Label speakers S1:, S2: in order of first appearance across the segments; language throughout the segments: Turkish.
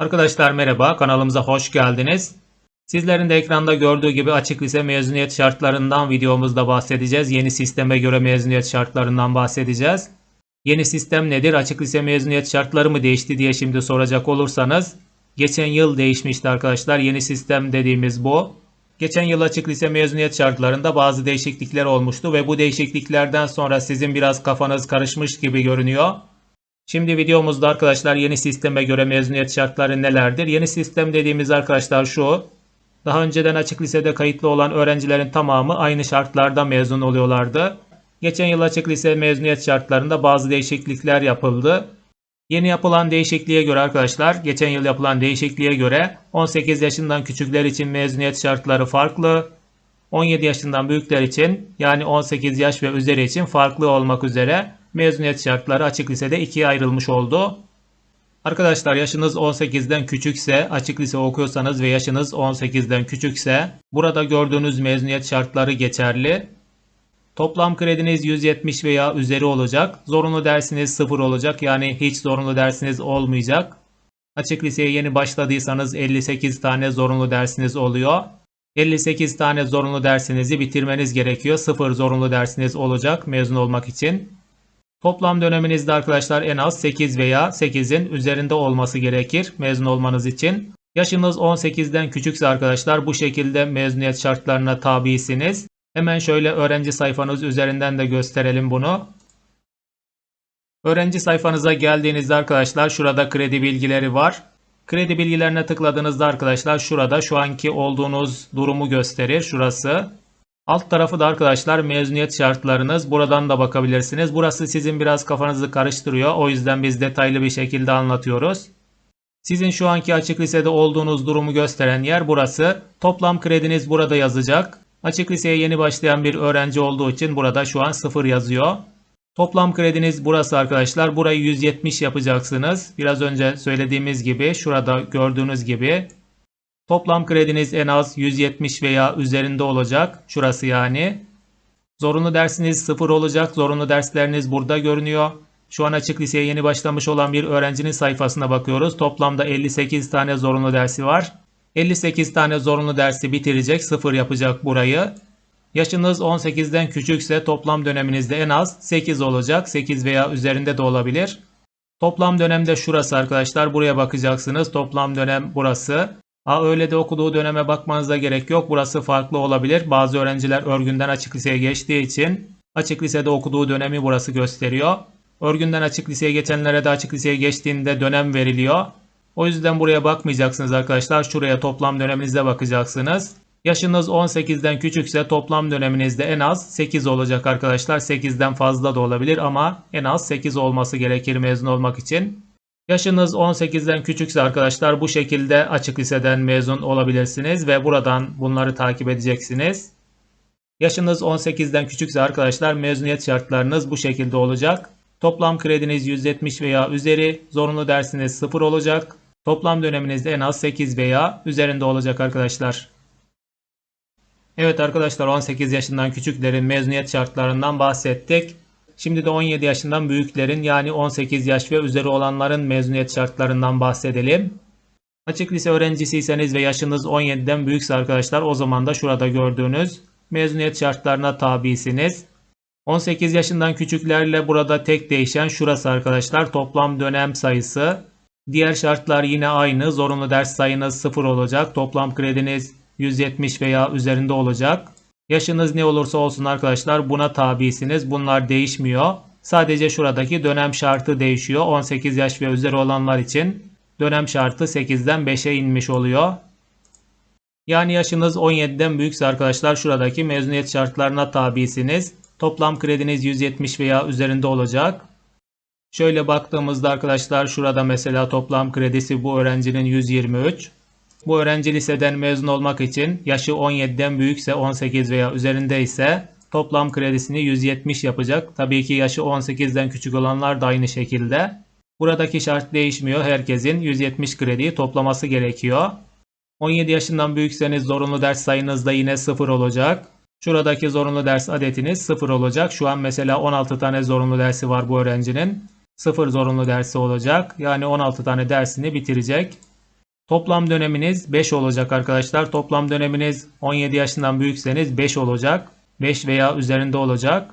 S1: Arkadaşlar merhaba, kanalımıza hoş geldiniz. Sizlerin de ekranda gördüğü gibi açık lise mezuniyet şartlarından videomuzda bahsedeceğiz. Yeni sisteme göre mezuniyet şartlarından bahsedeceğiz. Yeni sistem nedir? Açık lise mezuniyet şartları mı değişti diye şimdi soracak olursanız, geçen yıl değişmişti arkadaşlar. Yeni sistem dediğimiz bu. Geçen yıl açık lise mezuniyet şartlarında bazı değişiklikler olmuştu ve bu değişikliklerden sonra sizin biraz kafanız karışmış gibi görünüyor. Şimdi videomuzda arkadaşlar yeni sisteme göre mezuniyet şartları nelerdir? Yeni sistem dediğimiz arkadaşlar şu. Daha önceden açık lisede kayıtlı olan öğrencilerin tamamı aynı şartlarda mezun oluyorlardı. Geçen yıl açık lise mezuniyet şartlarında bazı değişiklikler yapıldı. Yeni yapılan değişikliğe göre arkadaşlar, geçen yıl yapılan değişikliğe göre 18 yaşından küçükler için mezuniyet şartları farklı. 17 yaşından büyükler için yani 18 yaş ve üzeri için farklı olmak üzere mezuniyet şartları açık lisede ikiye ayrılmış oldu. Arkadaşlar yaşınız 18'den küçükse, açık lise okuyorsanız ve yaşınız 18'den küçükse burada gördüğünüz mezuniyet şartları geçerli. Toplam krediniz 170 veya üzeri olacak. Zorunlu dersiniz 0 olacak. Yani hiç zorunlu dersiniz olmayacak. Açık liseye yeni başladıysanız 58 tane zorunlu dersiniz oluyor. 58 tane zorunlu dersinizi bitirmeniz gerekiyor. 0 zorunlu dersiniz olacak mezun olmak için. Toplam döneminizde arkadaşlar en az 8 veya 8'in üzerinde olması gerekir mezun olmanız için. Yaşınız 18'den küçükse arkadaşlar bu şekilde mezuniyet şartlarına tabisiniz. Hemen şöyle öğrenci sayfanız üzerinden de gösterelim bunu. Öğrenci sayfanıza geldiğinizde arkadaşlar şurada kredi bilgileri var. Kredi bilgilerine tıkladığınızda arkadaşlar şurada şu anki olduğunuz durumu gösterir. Şurası. Alt tarafı da arkadaşlar mezuniyet şartlarınız. Buradan da bakabilirsiniz. Burası sizin biraz kafanızı karıştırıyor. O yüzden biz detaylı bir şekilde anlatıyoruz. Sizin şu anki açık lisede olduğunuz durumu gösteren yer burası. Toplam krediniz burada yazacak. Açık liseye yeni başlayan bir öğrenci olduğu için burada şu an 0 yazıyor. Toplam krediniz burası arkadaşlar. Burayı 170 yapacaksınız. Biraz önce söylediğimiz gibi şurada gördüğünüz gibi Toplam krediniz en az 170 veya üzerinde olacak. Şurası yani. Zorunlu dersiniz 0 olacak. Zorunlu dersleriniz burada görünüyor. Şu an açık liseye yeni başlamış olan bir öğrencinin sayfasına bakıyoruz. Toplamda 58 tane zorunlu dersi var. 58 tane zorunlu dersi bitirecek, 0 yapacak burayı. Yaşınız 18'den küçükse toplam döneminizde en az 8 olacak. 8 veya üzerinde de olabilir. Toplam dönemde şurası arkadaşlar. Buraya bakacaksınız. Toplam dönem burası. Ha öyle de okuduğu döneme bakmanıza gerek yok. Burası farklı olabilir. Bazı öğrenciler örgünden açık liseye geçtiği için açık lisede okuduğu dönemi burası gösteriyor. Örgünden açık liseye geçenlere de açık liseye geçtiğinde dönem veriliyor. O yüzden buraya bakmayacaksınız arkadaşlar. Şuraya toplam döneminizde bakacaksınız. Yaşınız 18'den küçükse toplam döneminizde en az 8 olacak arkadaşlar. 8'den fazla da olabilir ama en az 8 olması gerekir mezun olmak için. Yaşınız 18'den küçükse arkadaşlar bu şekilde açık liseden mezun olabilirsiniz ve buradan bunları takip edeceksiniz. Yaşınız 18'den küçükse arkadaşlar mezuniyet şartlarınız bu şekilde olacak. Toplam krediniz 170 veya üzeri, zorunlu dersiniz 0 olacak. Toplam döneminizde en az 8 veya üzerinde olacak arkadaşlar. Evet arkadaşlar 18 yaşından küçüklerin mezuniyet şartlarından bahsettik. Şimdi de 17 yaşından büyüklerin yani 18 yaş ve üzeri olanların mezuniyet şartlarından bahsedelim. Açık lise öğrencisiyseniz ve yaşınız 17'den büyükse arkadaşlar o zaman da şurada gördüğünüz mezuniyet şartlarına tabisiniz. 18 yaşından küçüklerle burada tek değişen şurası arkadaşlar toplam dönem sayısı. Diğer şartlar yine aynı. Zorunlu ders sayınız 0 olacak. Toplam krediniz 170 veya üzerinde olacak. Yaşınız ne olursa olsun arkadaşlar buna tabisiniz. Bunlar değişmiyor. Sadece şuradaki dönem şartı değişiyor. 18 yaş ve üzeri olanlar için dönem şartı 8'den 5'e inmiş oluyor. Yani yaşınız 17'den büyükse arkadaşlar şuradaki mezuniyet şartlarına tabisiniz. Toplam krediniz 170 veya üzerinde olacak. Şöyle baktığımızda arkadaşlar şurada mesela toplam kredisi bu öğrencinin 123. Bu öğrenci liseden mezun olmak için yaşı 17'den büyükse 18 veya üzerinde ise toplam kredisini 170 yapacak. Tabii ki yaşı 18'den küçük olanlar da aynı şekilde. Buradaki şart değişmiyor. Herkesin 170 krediyi toplaması gerekiyor. 17 yaşından büyükseniz zorunlu ders sayınız da yine 0 olacak. Şuradaki zorunlu ders adetiniz 0 olacak. Şu an mesela 16 tane zorunlu dersi var bu öğrencinin. 0 zorunlu dersi olacak. Yani 16 tane dersini bitirecek. Toplam döneminiz 5 olacak arkadaşlar. Toplam döneminiz 17 yaşından büyükseniz 5 olacak. 5 veya üzerinde olacak.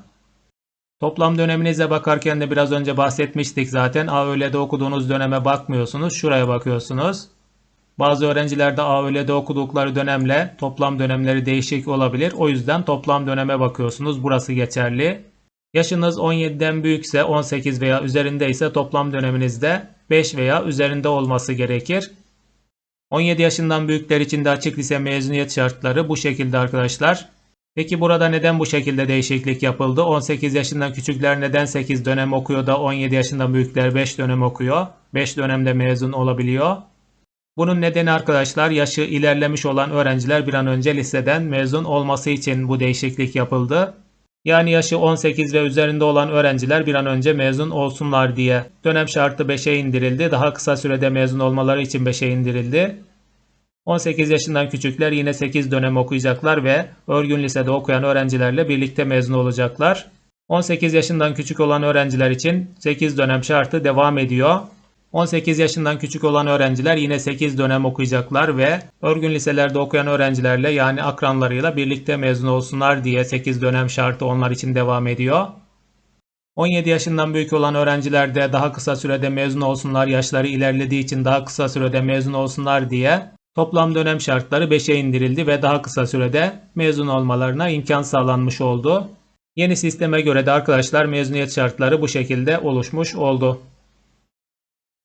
S1: Toplam döneminize bakarken de biraz önce bahsetmiştik zaten. AÖL'de okuduğunuz döneme bakmıyorsunuz. Şuraya bakıyorsunuz. Bazı öğrencilerde AÖL'de okudukları dönemle toplam dönemleri değişik olabilir. O yüzden toplam döneme bakıyorsunuz. Burası geçerli. Yaşınız 17'den büyükse 18 veya üzerinde ise toplam döneminizde 5 veya üzerinde olması gerekir. 17 yaşından büyükler için de açık lise mezuniyet şartları bu şekilde arkadaşlar. Peki burada neden bu şekilde değişiklik yapıldı? 18 yaşından küçükler neden 8 dönem okuyor da 17 yaşından büyükler 5 dönem okuyor? 5 dönemde mezun olabiliyor. Bunun nedeni arkadaşlar yaşı ilerlemiş olan öğrenciler bir an önce liseden mezun olması için bu değişiklik yapıldı. Yani yaşı 18 ve üzerinde olan öğrenciler bir an önce mezun olsunlar diye dönem şartı 5'e indirildi. Daha kısa sürede mezun olmaları için 5'e indirildi. 18 yaşından küçükler yine 8 dönem okuyacaklar ve örgün lisede okuyan öğrencilerle birlikte mezun olacaklar. 18 yaşından küçük olan öğrenciler için 8 dönem şartı devam ediyor. 18 yaşından küçük olan öğrenciler yine 8 dönem okuyacaklar ve örgün liselerde okuyan öğrencilerle yani akranlarıyla birlikte mezun olsunlar diye 8 dönem şartı onlar için devam ediyor. 17 yaşından büyük olan öğrenciler de daha kısa sürede mezun olsunlar, yaşları ilerlediği için daha kısa sürede mezun olsunlar diye toplam dönem şartları 5'e indirildi ve daha kısa sürede mezun olmalarına imkan sağlanmış oldu. Yeni sisteme göre de arkadaşlar mezuniyet şartları bu şekilde oluşmuş oldu.